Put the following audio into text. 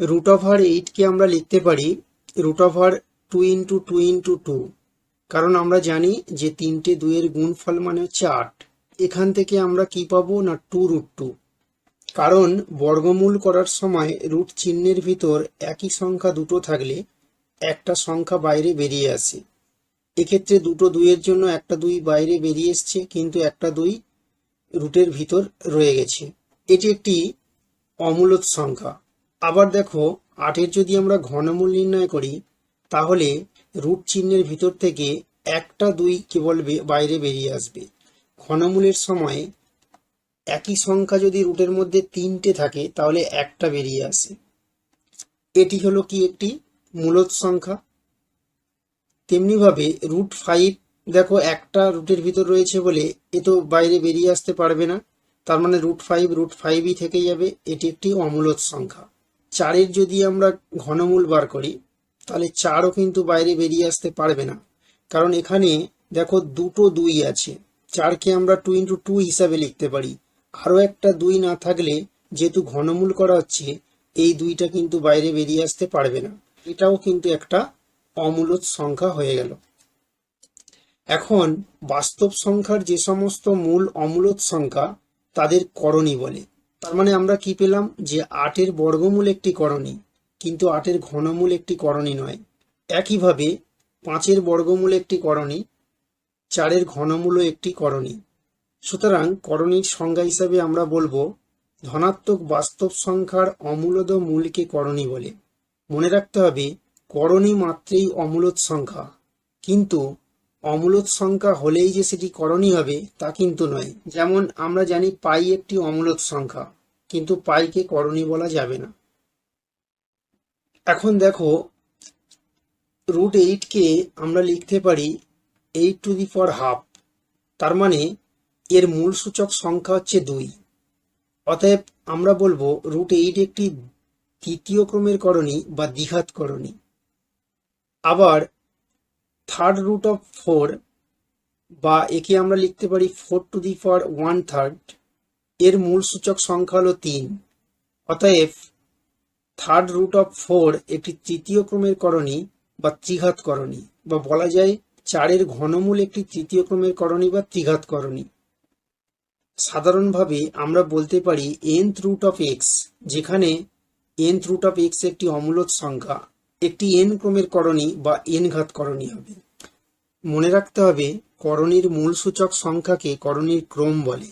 Root over এইটকে আমরা লিখতে পারি root over two into two into two কারণ আমরা জানি যে তিনটে দুইয়ের গুণফল মানে হচ্ছে আট। এখান থেকে আমরা কি পাবো না টু রুট টু কারণ বর্গমূল করার সময় রুট চিহ্নের ভিতর একই সংখ্যা দুটো থাকলে একটা সংখ্যা বাইরে বেরিয়ে আসে। এক্ষেত্রে দুটো দুইয়ের জন্য একটা দুই বাইরে বেরিয়ে এসছে, কিন্তু একটা দুই রুটের ভিতর রয়ে গেছে। এটি একটি অমূলত সংখ্যা। আবার দেখো, আটের যদি আমরা ঘনমূল নির্ণয় করি, তাহলে রুট চিহ্নের ভিতর থেকে একটা দুই কেবল বাইরে বেরিয়ে আসবে। ঘনমূলের সময় একই সংখ্যা যদি রুটের মধ্যে তিনটে থাকে, তাহলে একটা বেরিয়ে আসে। এটি হলো কি একটি মূলত সংখ্যা? তেমনিভাবে রুট ফাইভ, দেখো, একটা রুটের ভিতর রয়েছে বলে এ তো বাইরে বেরিয়ে আসতে পারবে না। তার মানে রুট ফাইভ, রুট ফাইভই থেকে যাবে। এটি একটি অমূলত সংখ্যা। চারের যদি আমরা ঘনমূল বার করি, তাহলে চারও কিন্তু বাইরে বেরিয়ে আসতে পারবে না। কারণ এখানে দেখো দুটো দুই আছে। চারকে আমরা টু ইন্টু টু হিসাবে লিখতে পারি। আরও একটা দুই না থাকলে যেহেতু ঘনমূল করা হচ্ছে, এই দুইটা কিন্তু বাইরে বেরিয়ে আসতে পারবে না। এটাও কিন্তু একটা অমূলত সংখ্যা হয়ে গেল। এখন বাস্তব সংখ্যার যে সমস্ত মূল অমূলত সংখ্যা, তাদের করণী বলে। তার মানে আমরা কি পেলাম? যে আটের বর্গমূল একটি করণী, কিন্তু আটের ঘনমূল একটি করণী নয়। একইভাবে পাঁচের বর্গমূল একটি করণী, চারের ঘনমূলও একটি করণী। সুতরাং করণীর সংজ্ঞা হিসাবে আমরা বলব ধনাত্মক বাস্তব সংখ্যার অমূলদ মূলকে করণী বলে। মনে রাখতে হবে, করণী মাত্রেই অমূলত সংখ্যা। কিন্তু অমূলত সংখ্যা হলেই যে সেটি করণী হবে, তা কিন্তু নয়। যেমন আমরা জানি পাই একটি অমূলত সংখ্যা। কিন্তু পাইকে করণী বলা যাবে না। এখন দেখো রুট এইটকে আমরা লিখতে পারি eight to the power half তার মানে এর মূল সূচক সংখ্যা হচ্ছে দুই। অতএব আমরা বলব রুট এইট একটি তৃতীয় ক্রমের করণী বা দ্বিঘাত করণী। আবার থার্ড রুট অফ ফোর বা একে আমরা লিখতে পারি four to the power one third এর মূল সূচক সংখ্যা হলো তিন। অতএব থার্ড রুট অফ ফোর একটি তৃতীয় ক্রমের করণী বা ত্রিঘাত করণী বা বলা যায় চারের ঘনমূল একটি তৃতীয় ক্রমের করণী বা ত্রিঘাত করণী। সাধারণভাবে আমরা বলতে পারি nth রুট অফ এক্স যেখানে nth রুট অফ এক্স একটি অমূলত সংখ্যা, একটি এন ক্রমের করণী বা এন ঘাত করণী হবে। মনে রাখতে হবে, করণীর মূল সূচক সংখ্যাকে করণীর ক্রম বলে।